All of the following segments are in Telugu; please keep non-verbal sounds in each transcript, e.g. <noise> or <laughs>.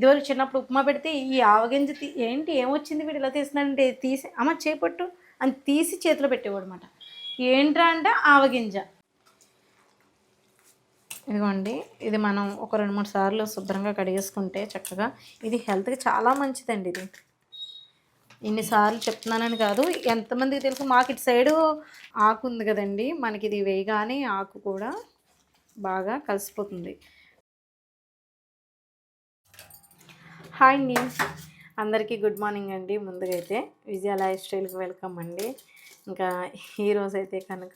ఇదివరకు చిన్నప్పుడు ఉప్మా పెడితే ఈ ఆవగింజ తీ ఏంటి ఏమొచ్చింది వీడు ఇలా తీస్తున్నాడంటే తీసి అమ్మ చేపట్టు అని తీసి చేతిలో పెట్టేవాడు అనమాట ఏంట్రా అంటే ఆవగింజ. ఇదిగోండి ఇది మనం ఒక రెండు మూడు సార్లు శుభ్రంగా కడిగేసుకుంటే చక్కగా ఇది హెల్త్కి చాలా మంచిదండి ఇది. ఇన్నిసార్లు చెప్తున్నానని కాదు ఎంతమందికి తెలుసు మాకు ఇటు సైడు ఆకు ఉంది కదండి మనకి ఇది వేయగానే ఆకు కూడా బాగా కలిసిపోతుంది. హాయ్ అండి. అందరికీ గుడ్ మార్నింగ్ అండి. ముందుగా అయితే విజయ లైఫ్ స్టైల్కి వెల్కమ్ అండి. ఇంకా ఈరోజు అయితే కనుక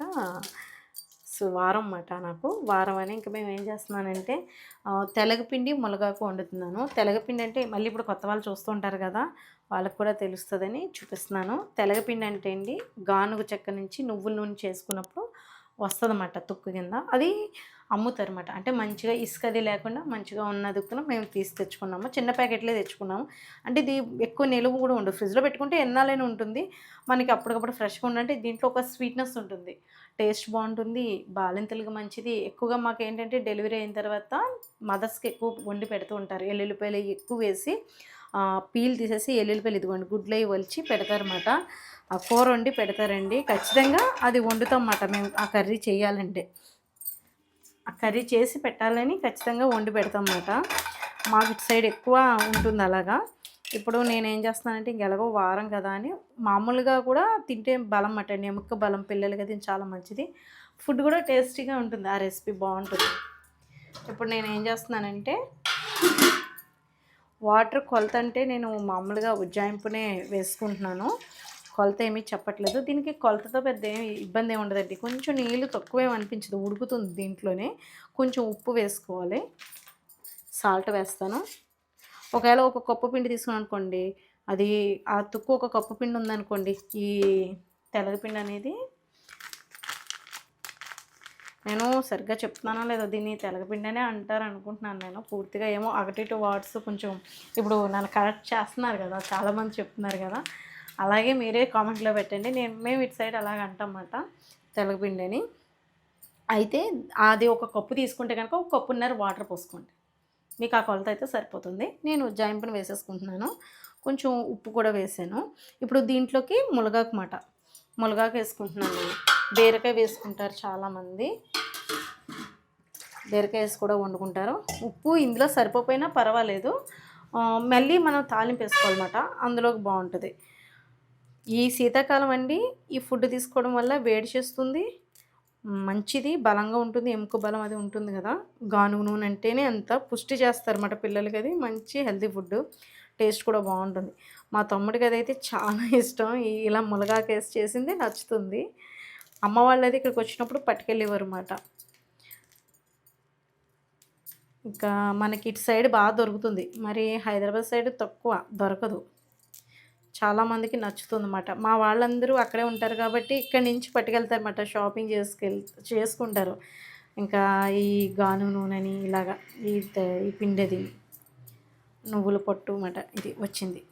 సో వారం అన్నమాట నాకు. వారం అని ఇంకా మేము ఏం చేస్తున్నానంటే తెలగపిండి మునగాకు వండుతున్నాను. తెలగపిండి అంటే మళ్ళీ ఇప్పుడు కొత్త వాళ్ళు చూస్తూ ఉంటారు కదా వాళ్ళకు కూడా తెలుస్తుందని చూపిస్తున్నాను. తెలగపిండి అంటే అండి గానుగ చెక్క నుంచి నువ్వుల నూనె చేసుకున్నప్పుడు వస్తుందన్నమాట తుక్కు కింద. అది అమ్ముతారు అనమాట అంటే మంచిగా ఇసుకది లేకుండా మంచిగా ఉన్న దుక్కున మేము తీసి తెచ్చుకున్నాము. చిన్న ప్యాకెట్లే తెచ్చుకున్నాము. అంటే ఇది ఎక్కువ నిలువ కూడా ఉండదు. ఫ్రిడ్జ్లో పెట్టుకుంటే ఎన్నాలైనా ఉంటుంది. మనకి అప్పటికప్పుడు ఫ్రెష్గా ఉండంటే దీంట్లో ఒక స్వీట్నెస్ ఉంటుంది. టేస్ట్ బాగుంటుంది. బాలింతలకు మంచిది. ఎక్కువగా మాకు ఏంటంటే డెలివరీ అయిన తర్వాత మదర్స్కి ఎక్కువ వండి పెడుతూ ఉంటారు. ఎల్లుల్లిపాయలు ఎక్కువ వేసి పీల్ తీసేసి ఎల్లుల్లిపాయలు ఇదిగోండి గుడ్లు అవి వలిచి పెడతారన్నమాట. ఆ కూర వండి పెడతారండి. ఖచ్చితంగా అది వండుతాం అన్నమాట మేము ఆ కర్రీ చేయాలంటే. కర్రీ చేసి పెట్టాలని ఖచ్చితంగా వండి పెడతాం అన్నమాట మాకు ఇటు సైడ్ ఎక్కువ ఉంటుంది అలాగా. ఇప్పుడు నేను ఏం చేస్తున్నానంటే వారం కదా అని మామూలుగా కూడా తింటే బలం అటండి ఎముక బలం పిల్లలకి అది చాలా మంచిది. ఫుడ్ కూడా టేస్టీగా ఉంటుంది ఆ రెసిపీ బాగుంటుంది. ఇప్పుడు నేను ఏం చేస్తున్నానంటే వాటర్ కొలత అంటే నేను మామూలుగా ఉజ్జాయింపునే వేసుకుంటున్నాను. కొలత ఏమీ చెప్పట్లేదు. దీనికి కొలతతో పెద్ద ఏమి ఇబ్బంది ఏమి ఉండదండి. కొంచెం నీళ్ళు తక్కువేం అనిపించదు. ఉడుకుతుంది దీంట్లోనే. కొంచెం ఉప్పు వేసుకోవాలి. సాల్ట్ వేస్తాను. ఒకవేళ ఒక కప్పు పిండి తీసుకున్నాను అనుకోండి అది ఆ తుక్కు ఒక కప్పు పిండి ఉందనుకోండి ఈ తెలగపిండి అనేది నేను సరిగ్గా చెప్తున్నానో లేదో దీన్ని తెలగపిండి అనే అంటారు అనుకుంటున్నాను నేను. పూర్తిగా ఏమో ఒకటి టూ వాట్స్ కొంచెం ఇప్పుడు నన్ను కరెక్ట్ చేస్తున్నారు కదా చాలామంది చెప్తున్నారు కదా. అలాగే మీరే కామెంట్లో పెట్టండి. నేను మేము ఇటు సైడ్ అలాగ అంటామన్నమాట తెలగపిండి పిండిని అయితే అది ఒక కప్పు తీసుకుంటే కనుక ఒక కప్పున్నర వాటర్ పోసుకోండి. మీకు ఆ కొలత అయితే సరిపోతుంది. నేను జాయింపుని వేసేసుకుంటున్నాను. కొంచెం ఉప్పు కూడా వేసాను. ఇప్పుడు దీంట్లోకి మునగాకు మాట. మునగాకు వేసుకుంటున్నాను బీరకాయ వేసుకుంటారు చాలామంది. బీరకాయ వేసి కూడా వండుకుంటారు. ఉప్పు ఇందులో సరిపోయినా పర్వాలేదు. మళ్ళీ మనం తాలింపు వేసుకోవాలన్నమాట. అందులోకి బాగుంటుంది. ఈ శీతాకాలం అండి ఈ ఫుడ్ తీసుకోవడం వల్ల వేడి చేస్తుంది మంచిది బలంగా ఉంటుంది ఎముక బలం అది ఉంటుంది కదా. గానుగ నూనె అంటేనే అంత పుష్టి చేస్తారన్నమాట పిల్లలకి అది మంచి హెల్తీ ఫుడ్ టేస్ట్ కూడా బాగుంటుంది. మా తమ్ముడికి అదైతే చాలా <laughs> ఇష్టం ఇలా మునగాకు చేసింది నచ్చుతుంది. అమ్మ వాళ్ళు అది ఇక్కడికి వచ్చినప్పుడు పట్టుకెళ్ళేవారు అన్నమాట. ఇంకా మనకి ఇటు సైడ్ బాగా దొరుకుతుంది మరి హైదరాబాద్ సైడ్ తక్కువ దొరకదు. చాలామందికి నచ్చుతుంది అన్నమాట మా వాళ్ళందరూ అక్కడే ఉంటారు కాబట్టి ఇక్కడి నుంచి పట్టుకెళ్తారన్నమాట షాపింగ్ చేసుకెళ్ చేసుకుంటారు. ఇంకా ఈ గాను నూనెని ఇలాగా ఈ ఈ పిండిది నువ్వుల పొట్టు అన్నమాట ఇది వచ్చింది.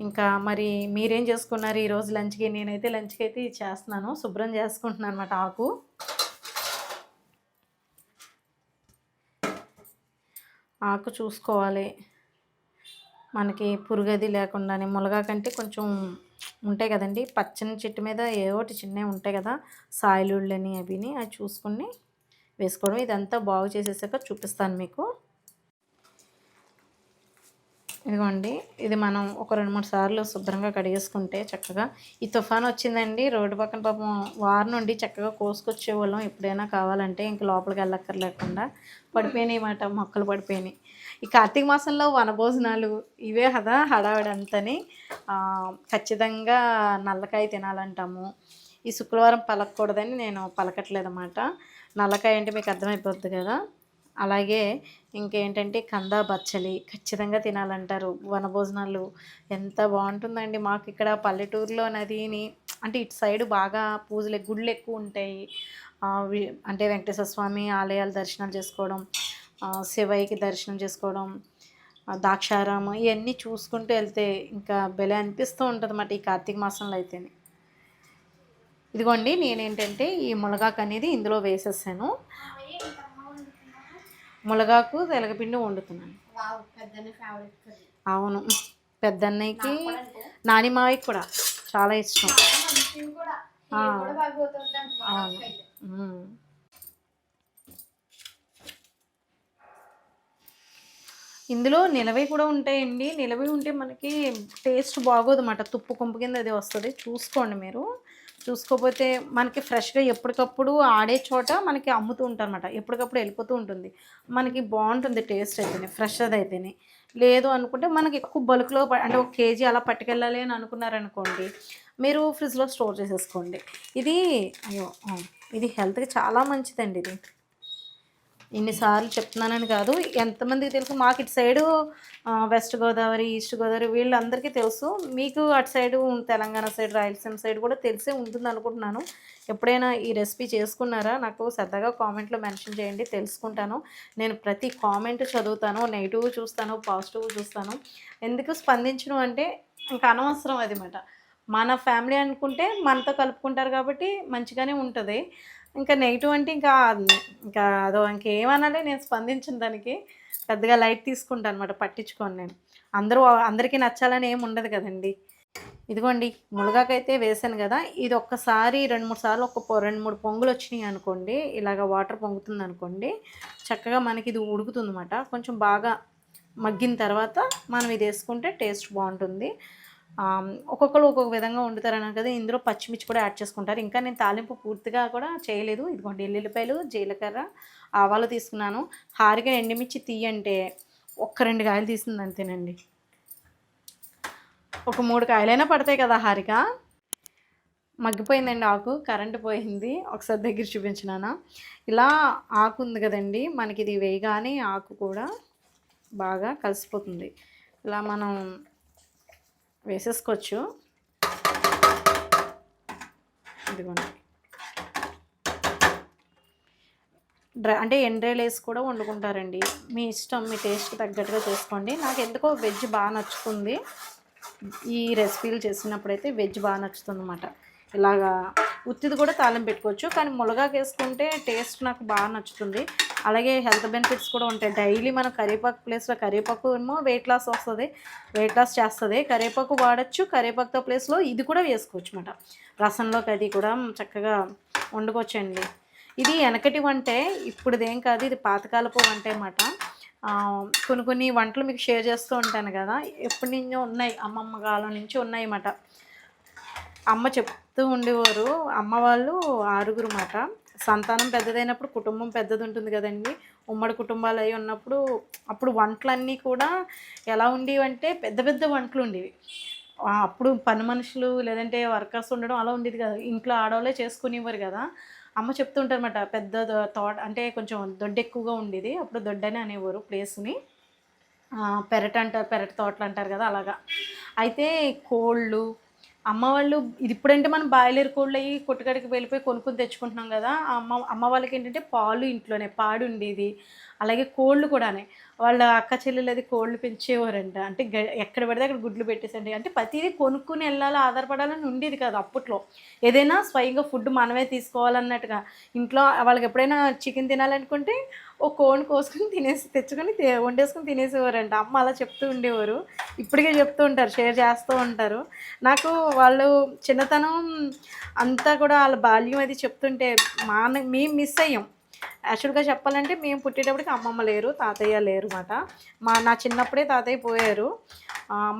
ఇంకా మరి మీరేం చేసుకున్నారు ఈరోజు లంచ్కి? నేనైతే లంచ్కి అయితే ఇది చేస్తున్నాను. శుభ్రం చేసుకుంటున్నాను అనమాట ఆకు. ఆకు చూసుకోవాలి. మనకి పురుగది లేకుండానే ములగా కంటే కొంచెం ఉంటాయి కదండి. పచ్చని చెట్టు మీద ఏవోటి ఒకటి చిన్నవి ఉంటాయి కదా సాయిలుళ్ళని అవిని అవి చూసుకొని వేసుకోవడం. ఇదంతా బాగు చేసేసాక చూపిస్తాను మీకు. ఇదిగోండి ఇది మనం ఒక రెండు మూడు సార్లు శుభ్రంగా కడిగేసుకుంటే చక్కగా ఈ తుఫాన్ వచ్చిందండి. రోడ్డు పక్కన పాపం వారి నుండి చక్కగా కోసుకొచ్చే వాళ్ళం ఎప్పుడైనా కావాలంటే ఇంక లోపలికి వెళ్ళక్కర్లేకుండా పడిపోయినాయి మాట మొక్కలు పడిపోయినాయి. ఈ కార్తీక మాసంలో వనభోజనాలు ఇవే కదా హడావిడంతని ఖచ్చితంగా నల్లకాయ తినాలంటాము. ఈ శుక్రవారం పలకూడదని నేను పలకట్లేదన్నమాట. నల్లకాయ అంటే మీకు అర్థమైపోద్ది కదా? అలాగే ఇంకేంటంటే కందా బచ్చలి ఖచ్చితంగా తినాలంటారు. వనభోజనాలు ఎంత బాగుంటుందండి మాకు ఇక్కడ పల్లెటూరులో నదిని అంటే ఇటు సైడ్ బాగా పూజలు గుళ్ళు ఎక్కువ ఉంటాయి. అంటే వెంకటేశ్వర స్వామి ఆలయాలు దర్శనాలు చేసుకోవడం శివయ్యకి దర్శనం చేసుకోవడం దాక్షారామం ద్రాక్షారామం ఇవన్నీ చూసుకుంటూ వెళ్తే ఇంకా భలే అనిపిస్తూ ఉంటుంది అన్నమాట ఈ కార్తీక మాసంలో అయితేనే. ఇదిగోండి నేనేంటంటే ఈ మునగాకు అనేది ఇందులో వేసేసాను. మునగాకు తెలగపిండి వండుతున్నాను. వావ్ పెద్ద అవును. పెద్దన్నయ్యకి నానిమావికి కూడా చాలా ఇష్టం. అవును. ఇందులో నిలవి కూడా ఉంటాయండి. నిలవి ఉంటే మనకి టేస్ట్ బాగోదు అన్నమాట. తుప్పు కొంపు కింద అది వస్తుంది. చూసుకోండి మీరు. చూసుకోకపోతే మనకి ఫ్రెష్గా ఎప్పటికప్పుడు ఆడే చోట మనకి అమ్ముతూ ఉంటారనమాట ఎప్పటికప్పుడు వెళ్ళిపోతూ ఉంటుంది. మనకి బాగుంటుంది టేస్ట్ అయితేనే ఫ్రెష్ అది అయితేనే. లేదు అనుకుంటే మనకి ఎక్కువ బల్క్లో అంటే ఒక కేజీ అలా పట్టుకెళ్ళాలి అని అనుకున్నారనుకోండి మీరు ఫ్రిడ్జ్లో స్టోర్ చేసేసుకోండి. ఇది అయ్యో ఇది హెల్త్కి చాలా మంచిదండి ఇది. ఇన్నిసార్లు చెప్తున్నానని కాదు. ఎంతమందికి తెలుసు? మాకు ఇటు side west Godavari east Godavari వీళ్ళందరికీ తెలుసు. మీకు అటు side Telangana side Rayalaseema side కూడా తెలిసే ఉంటుంది అనుకుంటున్నాను. ఎప్పుడైనా ఈ రెసిపీ చేసుకున్నారా? నాకు సరదాగా కామెంట్లో మెన్షన్ చేయండి తెలుసుకుంటాను. నేను ప్రతి కామెంట్ చదువుతాను నెగిటివ్ చూస్తాను పాజిటివ్ చూస్తాను. ఎందుకు స్పందించడం అంటే ఇంకా అనవసరం అది మాట. మన ఫ్యామిలీ అనుకుంటే మనతో కలుపుకుంటారు కాబట్టి మంచిగానే ఉంటుంది. ఇంకా నెగిటివ్ అంటే ఇంకా ఇంకా అదో ఇంకేమనాలి నేను స్పందించిన దానికి పెద్దగా లైట్ తీసుకుంటాను అనమాట పట్టించుకోను నేను. అందరూ అందరికీ నచ్చాలని ఏమి ఉండదు కదండి. ఇదిగోండి మునగాకైతే వేసాను కదా ఇది ఒక్కసారి రెండు మూడు సార్లు ఒక పొ- రెండు మూడు పొంగులు వచ్చినాయి అనుకోండి ఇలాగ వాటర్ పొంగుతుంది అనుకోండి చక్కగా మనకి ఇది ఉడుకుతుంది అనమాట కొంచెం బాగా మగ్గిన తర్వాత మనం ఇది వేసుకుంటే టేస్ట్ బాగుంటుంది. ఒక్కొక్కరు ఒక్కొక్క విధంగా వండుతారన్నారు కదా ఇందులో పచ్చిమిర్చి కూడా యాడ్ చేసుకుంటారు. ఇంకా నేను తాలింపు పూర్తిగా కూడా చేయలేదు. ఇదిగోండి ఎల్లుల్లిపాయలు జీలకర్ర ఆవాలు తీసుకున్నాను. హారిగా ఎండుమిర్చి తీయంటే ఒక్క రెండు కాయలు తీసింది అంతేనండి. ఒక మూడు కాయలైనా పడతాయి కదా హారిక. మగ్గిపోయిందండి ఆకు కరెంటు పోయింది. ఒకసారి దగ్గర చూపించినానా. ఇలా ఆకు ఉంది కదండి మనకి ఇది వేయగానే ఆకు కూడా బాగా కలిసిపోతుంది. ఇలా మనం వేసేసుకోవచ్చు. ఇదిగోండి. డ్రై అంటే ఎండ్రేలు వేసి కూడా వండుకుంటారండి. మీ ఇష్టం మీ టేస్ట్కి తగ్గట్టుగా చేసుకోండి. నాకు ఎందుకో వెజ్ బాగా నచ్చుతుంది. ఈ రెసిపీలు చేసినప్పుడైతే వెజ్ బాగా నచ్చుతుంది అన్నమాట ఇలాగా ఉత్తిది కూడా తాళం పెట్టుకోవచ్చు. కానీ ములగాకు వేసుకుంటే టేస్ట్ నాకు బాగా నచ్చుతుంది. అలాగే హెల్త్ బెనిఫిట్స్ కూడా ఉంటాయి. డైలీ మనం కరివేపాకు ప్లేస్లో కరివేపాకు ఏమో వెయిట్ లాస్ వస్తుంది. వెయిట్ లాస్ చేస్తుంది. కరివేపాకు వాడచ్చు కరివేపాకుతో ప్లేస్లో ఇది కూడా వేసుకోవచ్చు అనమాట రసంలోకి అది కూడా చక్కగా వండుకోవచ్చండి. ఇది వెనకటి వంటే ఇప్పుడుదేం కాదు ఇది పాతకాలపు వంట అన్నమాట కొన్ని కొన్ని వంటలు మీకు షేర్ చేస్తూ ఉంటాను కదా ఎప్పటి నుంచో ఉన్నాయి అమ్మమ్మ కాలం నుంచి ఉన్నాయి అన్నమాట అమ్మ చెప్తూ ఉండేవారు అమ్మ వాళ్ళు ఆరుగురు మాట సంతానం పెద్దదైనప్పుడు కుటుంబం పెద్దది ఉంటుంది కదండి. ఉమ్మడి కుటుంబాలు అయి ఉన్నప్పుడు అప్పుడు వంటలన్నీ కూడా ఎలా ఉండేవి అంటే పెద్ద పెద్ద వంటలు ఉండేవి అప్పుడు పని మనుషులు లేదంటే వర్కర్స్ ఉండడం అలా ఉండేది కదా. ఇంట్లో ఆడవాళ్ళే చేసుకునేవారు కదా. అమ్మ చెప్తుంటారన్నమాట పెద్ద తోట అంటే కొంచెం దొడ్డ ఎక్కువగా ఉండేది. అప్పుడు దొడ్డని అనేవారు ప్లేస్ని. పెరట అంటారు పెరట తోటలు అంటారు కదా అలాగా. అయితే కోళ్ళు అమ్మ వాళ్ళు ఇది ఇప్పుడంటే మనం బాయిలర్ కోళ్ళు అయ్యి కొట్టుకడికి వెళ్ళిపోయి కొనుక్కొని తెచ్చుకుంటున్నాం కదా అమ్మ అమ్మ వాళ్ళకి ఏంటంటే పాలు ఇంట్లోనే పాడు ఉండేది. అలాగే కోళ్ళు కూడానే. వాళ్ళ అక్క చెల్లెలు అది కోళ్ళు పెంచేవారంట. అంటే గ- ఎక్కడ పడితే అక్కడ గుడ్లు పెట్టేసండి అంటే ప్రతిదీ కొనుక్కుని వెళ్ళాలి ఆధారపడాలని ఉండేది కాదు అప్పట్లో. ఏదైనా స్వయంగా ఫుడ్ మనమే తీసుకోవాలన్నట్టుగా. ఇంట్లో వాళ్ళకి ఎప్పుడైనా చికెన్ తినాలనుకుంటే ఓ కోడిని కోసుకొని తినేసి తెచ్చుకొని వండేసుకుని తినేసేవారంట. అమ్మ అలా చెప్తూ ఉండేవారు. ఇప్పటికే చెప్తూ ఉంటారు షేర్ చేస్తూ ఉంటారు. నాకు వాళ్ళు చిన్నతనం అంతా కూడా వాళ్ళ బాల్యం అది చెప్తుంటే మా మేము మిస్ అయ్యాం. యాక్చువల్గా చెప్పాలంటే మేము పుట్టేటప్పటికి అమ్మమ్మ లేరు తాతయ్య లేరు అనమాట మా నా చిన్నప్పుడే తాతయ్య పోయారు.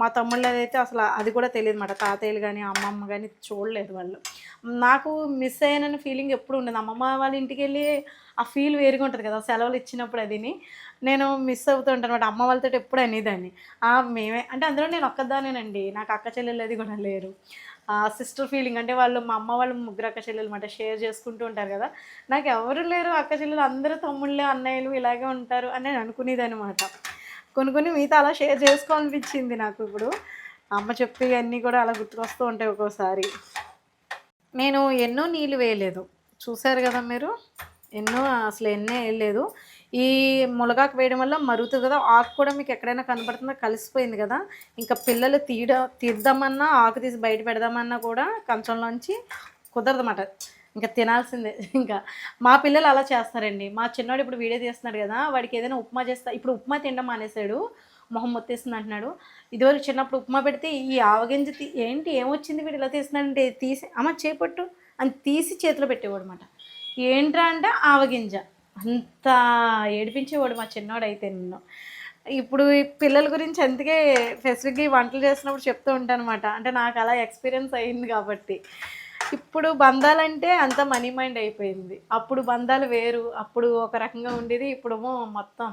మా తమ్ముళ్ళది అయితే అసలు అది కూడా తెలియదు అనమాట తాతయ్యలు కానీ అమ్మమ్మ కానీ చూడలేదు వాళ్ళు. నాకు మిస్ అయ్యానని ఫీలింగ్ ఎప్పుడు ఉండదు. అమ్మమ్మ వాళ్ళ ఇంటికి వెళ్ళి ఆ ఫీల్ వేరుగా ఉంటుంది కదా సెలవులు ఇచ్చినప్పుడు అదిని. నేను మిస్ అవుతూ ఉంటాను అనమాట అమ్మ వాళ్ళతో ఎప్పుడు అనేదాన్ని. మేమే అంటే అందులో నేను ఒక్కదానేనండి నాకు అక్క చెల్లెలు అది కూడా లేరు. సిస్టర్ ఫీలింగ్ అంటే వాళ్ళు మా అమ్మ వాళ్ళు ముగ్గురు అక్క చెల్లెలు అనమాట షేర్ చేసుకుంటూ ఉంటారు కదా. నాకు ఎవరు లేరు అక్క చెల్లెలు అందరూ తమ్ముళ్ళే అన్నయ్యలు ఇలాగే ఉంటారు అని నేను అనుకునేది అనమాట కొన్ని కొన్ని మీతో అలా షేర్ చేసుకోవాలనిపించింది నాకు ఇప్పుడు. అమ్మ చెప్పి అన్నీ కూడా అలా గుర్తుకొస్తూ ఉంటాయి ఒక్కోసారి. నేను ఎన్నో నీళ్ళు వేయలేదు. చూశారు కదా మీరు? ఎన్నో అసలు ఎన్నో వేయలేదు. ఈ ములగాకు వేయడం వల్ల మరుగుతుంది కదా ఆకు కూడా మీకు ఎక్కడైనా కనబడుతుందో? కలిసిపోయింది కదా. ఇంకా పిల్లలు తీయడ తీద్దామన్నా ఆకు తీసి బయట పెడదామన్నా కూడా కంచంలోంచి కుదరదన్నమాట. ఇంకా తినాల్సిందే. ఇంకా మా పిల్లలు అలా చేస్తారండి. మా చిన్నవాడు ఇప్పుడు వీడియో తీస్తున్నాడు కదా వాడికి ఏదైనా ఉప్మా చేస్తా ఇప్పుడు ఉప్మా తినడం మానేశాడు. మొహం మొత్తేస్తుంది అంటున్నాడు. ఇదివరకు చిన్నప్పుడు ఉప్మా పెడితే ఈ ఆవగింజ తీ ఏంటి ఏమొచ్చింది వీడు ఇలా తీస్తున్నాడంటే తీసి అమ్మ చేపట్టు అని తీసి చేతిలో పెట్టేవాడు అనమాట ఏంట్రా అంటే ఆవగింజ అంత ఏడిపించేవాడు మా చిన్నవాడైతే అయితే నిన్ను. ఇప్పుడు పిల్లల గురించి అందుకే స్పెసిఫిక్గా ఈ వంటలు చేసినప్పుడు చెప్తూ ఉంటాను అనమాట అంటే నాకు అలా ఎక్స్పీరియన్స్ అయింది కాబట్టి. ఇప్పుడు బంధాలంటే అంత మనీ మైండ్ అయిపోయింది. అప్పుడు బంధాలు వేరు. అప్పుడు ఒక రకంగా ఉండేది. ఇప్పుడేమో మొత్తం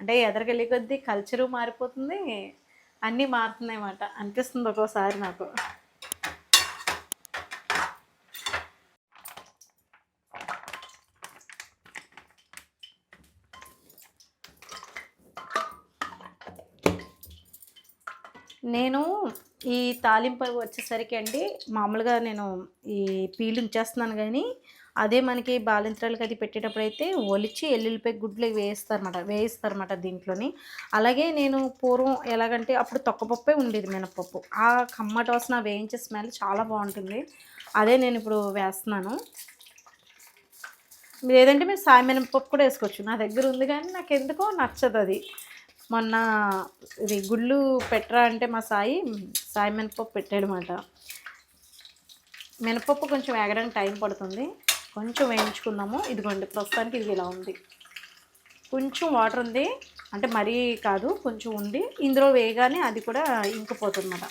అంటే ఎదరికెళ్ళి కొద్దీ కల్చరు మారిపోతుంది. అన్నీ మారుతున్నాయి అన్నమాట అనిపిస్తుంది ఒక్కోసారి నాకు. నేను ఈ తాలింపు వచ్చేసరికి అండి మామూలుగా నేను ఈ పీలింగ్ ఉంచేస్తున్నాను కానీ అదే మనకి బాలింత్రాలకి అది పెట్టేటప్పుడు అయితే ఒలిచి ఎల్లుల్లిపాయ గుడ్లు వేయిస్తారన్నమాట వేయిస్తారన్నమాట దీంట్లోని. అలాగే నేను పూర్వం ఎలాగంటే అప్పుడు తొక్కపప్పే ఉండేది మినపప్పు. ఆ కమ్మటి వాసన వేయించే స్మెల్ చాలా బాగుంటుంది. అదే నేను ఇప్పుడు వేస్తున్నాను. లేదంటే మీరు సాయి మినపప్పు కూడా వేసుకోవచ్చు. నా దగ్గర ఉంది కానీ నాకు ఎందుకో నచ్చదు అది. మొన్న ఇది గుళ్ళు పెట్టరా అంటే మా సాయి సాయి మినపప్పు పెట్టాడనమాట మినపప్పు కొంచెం వేగడానికి టైం పడుతుంది. కొంచెం వేయించుకున్నాము ఇదిగోండి ప్రస్తుతానికి ఇది ఇలా ఉంది. కొంచెం వాటర్ ఉంది. అంటే మరీ కాదు కొంచెం ఉంది. ఇందులో వేయగానే అది కూడా ఇంకిపోతుందన్నమాట.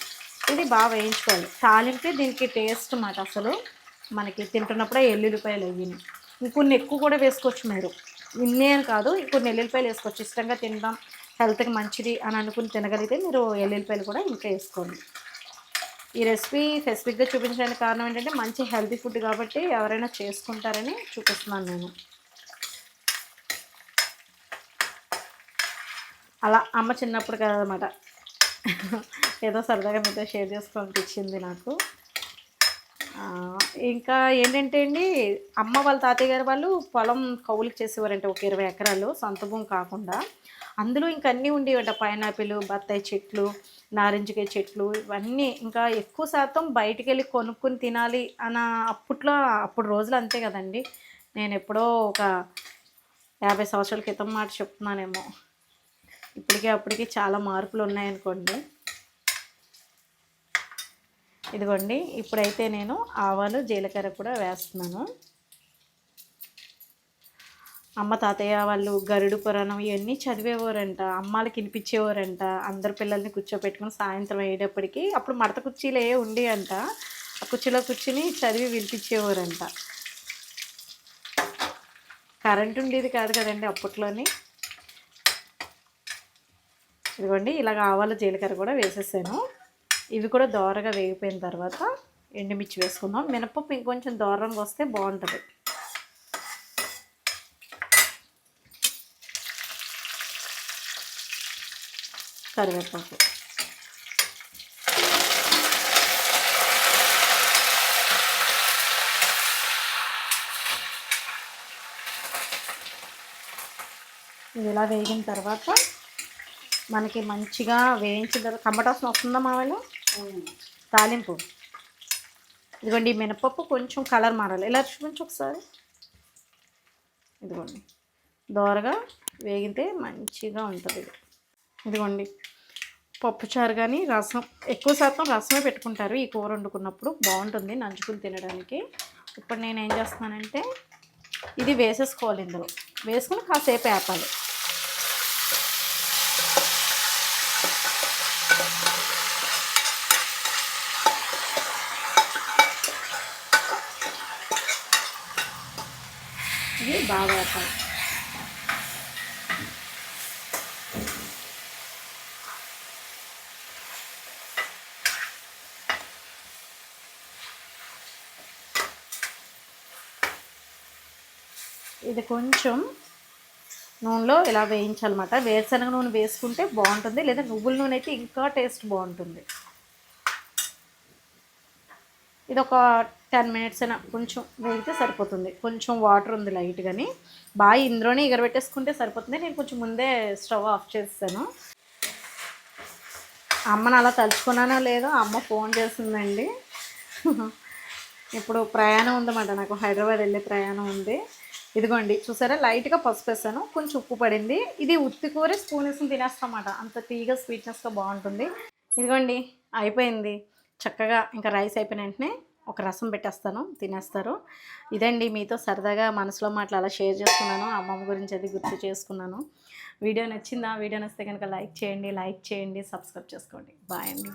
ఇది బాగా వేయించుకోవాలి. తాలింపే దీనికి టేస్ట్ అన్నమాట అసలు. మనకి తింటున్నప్పుడే ఎల్లుల్లిపాయలు అయ్యి. ఇంకొన్ని ఎక్కువ కూడా వేసుకోవచ్చు మీరు. ఇన్నే అని కాదు. ఇంకొన్ని ఎల్లుల్లిపాయలు వేసుకోవచ్చు. ఇష్టంగా తినడం హెల్త్కి మంచిది అని అనుకుని తినగలిగితే మీరు ఎల్లుల్లిపాయలు కూడా ఇంకా వేసుకోండి. ఈ రెసిపీ స్పెసిఫిక్గా చూపించడానికి కారణం ఏంటంటే మంచి హెల్తీ ఫుడ్ కాబట్టి ఎవరైనా చేసుకుంటారని చూపిస్తున్నాను నేను. అలా అమ్మ చిన్నప్పుడు కదనమాట ఏదో సరదాగా మీతో షేర్ చేసుకోవాలనిపించింది నాకు. ఇంకా ఏంటంటే అండి అమ్మ వాళ్ళ తాతయ్య గారు వాళ్ళు పొలం కౌలుకి చేసేవారంటే ఒక ఇరవై ఎకరాలు సొంత భూమి కాకుండా. అందులో ఇంకా అన్నీ ఉండేవంట. పైనాపిల్ బత్తాయి చెట్లు నారింజకాయ చెట్లు ఇవన్నీ. ఇంకా ఎక్కువ శాతం బయటికి వెళ్ళి కొనుక్కొని తినాలి అన్న అప్పట్లో అప్పుడు రోజులు అంతే కదండి. నేను ఎప్పుడో ఒక యాభై సంవత్సరాల క్రితం మాట చెప్తున్నానేమో. ఇప్పటికే అప్పటికి చాలా మార్పులు ఉన్నాయనుకోండి. ఇదిగోండి ఇప్పుడైతే నేను ఆవాలు జీలకర్ర కూడా వేస్తున్నాను. అమ్మ తాతయ్య వాళ్ళు గరుడు పురాణం ఇవన్నీ చదివేవారంట అమ్మాలకి వినిపించేవారంట అందరు పిల్లల్ని కూర్చోపెట్టుకుని సాయంత్రం అయ్యేటప్పటికి అప్పుడు మడత కుర్చీలు ఉండి అంట ఆ కుర్చీలో కూర్చుని చదివి వినిపించేవారంట. కరెంట్ ఉండేది కాదు కదండి అప్పట్లోని. ఇదిగోండి ఇలాగ ఆవాలు జీలకర్ర కూడా వేసేసాను. ఇవి కూడా దోరగా వేగిపోయిన తర్వాత ఎండుమిర్చి వేసుకుందాం. మినపప్పు ఇంకొంచెం దూరంగా వస్తే బాగుంటుంది. కరివేపాకు. ఇది ఇలా వేగిన తర్వాత మనకి మంచిగా వేయించిన తర్వాత టమాటాస్ వస్తుందా మామూలు తాలింపు. ఇదిగోండి ఈ మినపప్పు కొంచెం కలర్ మారాలి. ఇలా చూపించు ఒకసారి? ఇదిగోండి. దోరగా వేగితే మంచిగా ఉంటుంది ఇది. ఇదిగోండి. పప్పుచారు కానీ రసం ఎక్కువ శాతం రసమే పెట్టుకుంటారు ఈ కూర వండుకున్నప్పుడు. బాగుంటుంది నంచుకుని తినడానికి. ఇప్పుడు నేను ఏం చేస్తున్నానంటే ఇది వేసేసుకోవాలి ఇందులో. వేసుకుని కాసేపు వేపాలి ఇది బాగా వేపాలి ఇది కొంచెం నూనెలో ఇలా వేయించాలన్నమాట. వేరుశనగ నూనె వేసుకుంటే బాగుంటుంది. లేదా నువ్వుల నూనె అయితే ఇంకా టేస్ట్ బాగుంటుంది. ఇది ఒక టెన్ మినిట్స్ అయినా కొంచెం వేగితే సరిపోతుంది. కొంచెం వాటర్ ఉంది లైట్ కానీ బాగా ఇందులోనే ఎగరబెట్టేసుకుంటే సరిపోతుంది. నేను కొంచెం ముందే స్టవ్ ఆఫ్ చేస్తాను. అమ్మను అలా తలుచుకున్నానో లేదో అమ్మ ఫోన్ చేసిందండి <laughs> ఇప్పుడు ప్రయాణం ఉందన్నమాట. నాకు హైదరాబాద్ వెళ్ళే ప్రయాణం ఉంది. ఇదిగోండి చూసారా? లైట్గా పసుపు వేసాను. కొంచెం ఉప్పు పడింది. ఇది ఉత్తి కూర స్పూన్ వేసుకుని తినేస్తామాట. అంత తీగ స్వీట్నెస్గా బాగుంటుంది. ఇదిగోండి అయిపోయింది. చక్కగా ఇంకా రైస్ అయిపోయిన వెంటనే ఒక రసం పెట్టేస్తాను. తినేస్తారు. ఇదండి మీతో సరదాగా మనసులో మాటలు అలా షేర్ చేసుకున్నాను. అమ్మమ్మ గురించి అది గుర్తు చేసుకున్నాను. వీడియో నచ్చిందా? వీడియో నచ్చితే కనుక లైక్ చేయండి లైక్ చేయండి సబ్స్క్రైబ్ చేసుకోండి. బాయ్ అండి.